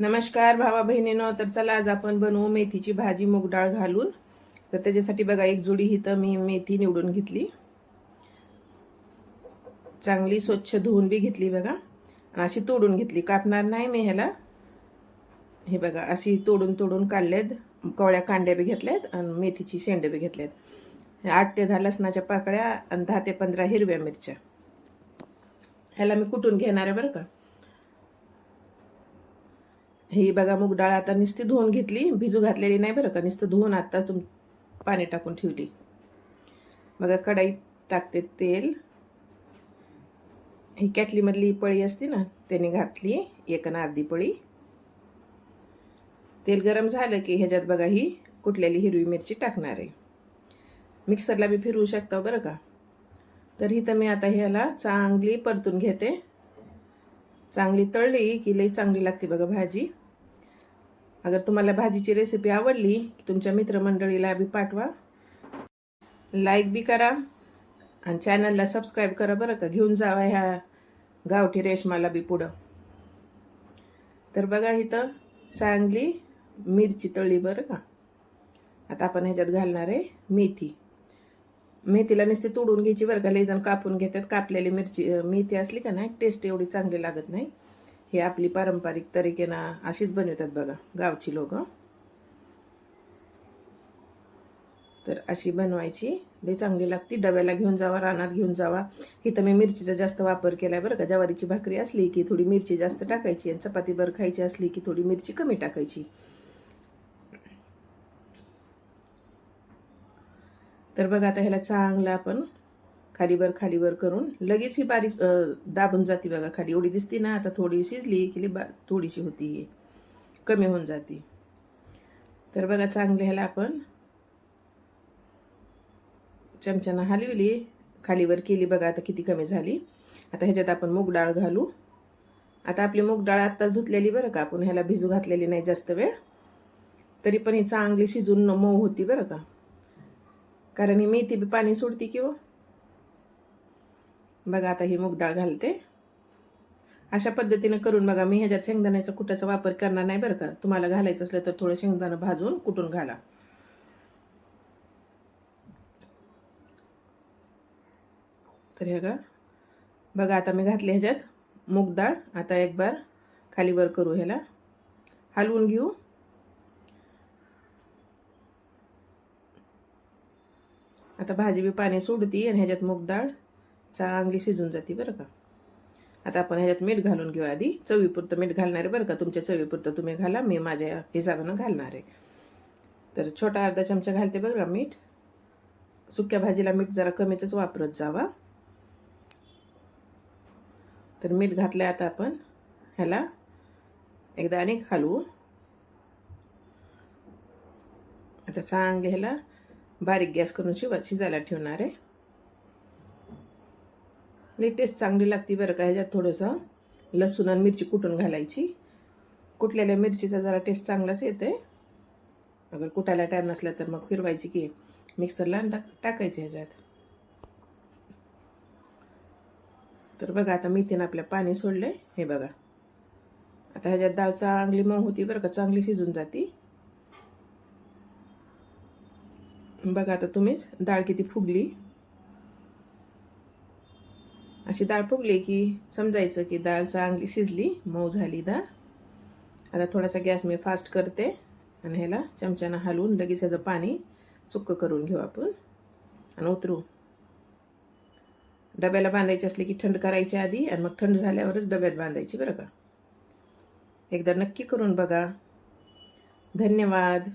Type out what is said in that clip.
नमस्कार भावा बहिणीनो तर चला आज आपण बनवू मेथीची भाजी मूग डाळ घालून. तर त्याच्यासाठी बघा एक जुडी हिथं मी मेथी निवडून घेतली. चांगली स्वच्छ धुवून बी घेतली बघा. आणि अशी तोडून घेतली. कापणार नाही मी ह्याला. हे बघा अशी तोडून तोडून काढलेत. कवळ्या कांड्या बी घेतल्यात आणि मेथीची शेंडे बी घेतल्यात. आठ ते दहा लसणाच्या पाकळ्या आणि दहा ते पंधरा हिरव्या मिरच्या. ह्याला मी कुटून घेणार आहे बरं का? ही बघा मूग डाळ आता नुसती धुवून घेतली भिजू घातलेली नाही बरं का नुसतं धुवून आत्ता तुम पाणी टाकून ठेवली. बघा कढाईत टाकते तेल. ही कॅटलीमधली पळी असते ना त्याने घातली एक ना अर्धी पळी. तेल गरम झालं की ह्याच्यात बघा ही कुठलेली हिरवी मिरची टाकणार आहे. मिक्सरला बी फिरवू शकता हो बरं का. तर ही तर मी आता ह्याला चांगली परतून घेते. चांगली तळली की लई चांगली लागते बघा भाजी. अगर तुम्हाला भाजीची रेसिपी आवडली की तुमच्या मित्रमंडळीला बी पाठवा. लाईक बी करा आणि चॅनलला सबस्क्राईब करा बरं का. घेऊन जावा ह्या गावठी रेशमाला बी पुढं. तर बघा इथं चांगली मिरची तळली बरं का. आता आपण ह्याच्यात घालणार आहे मेथी. मेथीला नुसती तोडून घ्यायची बरं का. लई जण कापून घेतात. कापलेली मिरची मेथी असली का नाही टेस्ट एवढी चांगली लागत नाही. हे आपली पारंपरिक तरीकेनं अशीच बनवतात बघा गावची लोक. तर अशी बनवायची. ते चांगली लागती. डब्याला घेऊन जावा रानात घेऊन जावा. इथं मी मिरचीचा जास्त वापर केलाय बरं का. ज्वारीची भाकरी असली की थोडी मिरची जास्त टाकायची आणि चपाती बरं खायची असली की थोडी मिरची कमी टाकायची. तर बघा आता ह्याला चांगला आपण खालीवर खालीवर करून लगेच ही बारीक दाबून जाते बघा खाली. एवढी दिसते ना आता थोडी शिजली की बा थोडीशी होती. ही कमी होऊन जाते. तर बघा चांगले ह्याला आपण चमच्यानं हलविली खालीवर केली बघा आता किती कमी झाली. आता ह्याच्यात आपण मूग डाळ घालू. आता आपली मूग डाळ आत्ताच धुतलेली बरं का आपण ह्याला भिजू घातलेली नाही जास्त वेळ. तरी पण ही चांगली शिजून मऊ होती बरं का. कारण ही मेथी बी पाणी सोडती किंवा बघा आता ही मूगडाळ घालते. अशा पद्धतीनं करून बघा मी ह्याच्यात शेंगदाण्याचा कुटाचा वापर करणार नाही बरं का. तुम्हाला घालायचं असलं तर थोडं शेंगदाणं भाजून कुटून घाला. तर हे का बघा आता मी घातले ह्याच्यात मूग डाळ. आता एक बार खाली वर करू ह्याला. हलवून घेऊ. आता भाजी बी पाणी सोडती आणि ह्याच्यात मूग डाळ चांगली शिजून जाते बरं का. आता आपण ह्याच्यात मीठ घालून घेऊ आधी. चवीपुरतं मीठ घालणार आहे बरं का. तुमच्या चवीपुरतं तुम्ही घाला. मी माझ्या हिसाबानं घालणार आहे. तर छोटा अर्धा चमचा घालते बरं का मीठ. सुक्या भाजीला मीठ जरा कमीच वापरत जावा. तर मीठ घातलं आता आपण ह्याला. एकदा आणि घालू आता चांगले ह्याला बारीक गॅस करून शिवा शिजायला ठेवणार आहे. लई टेस्ट चांगली लागते बरं का ह्याच्यात थोडंसं. लसूण आणि मिरची कुटून घालायची. कुटलेल्या मिरचीचा जरा टेस्ट चांगलाच येते अगर कुटायला टाईम नसला तर मग फिरवायची की मिक्सरला टाक टाकायची ह्याच्यात. तर बघा आता मेथीनं आपल्या पाणी सोडलंय. हे बघा. आता ह्याच्यात डाळ चांगली मऊ होती बरं का चांगली शिजून जाती. बघा आता तुम्हीच डाळ किती फुगली. अशी डाळ फुगली की समजायचं की डाळ चांगली शिजली मऊ झाली डाळ आता थोडासा गॅस मी फास्ट करते आणि ह्याला चमच्यानं हलवून लगेच ह्याचं पाणी सुक्क करून घेऊ आपण. आणि उतरू. डब्याला बांधायची असली की थंड करायची आधी आणि मग थंड झाल्यावरच डब्यात बांधायची बरं का. एकदा नक्की करून बघा. धन्यवाद.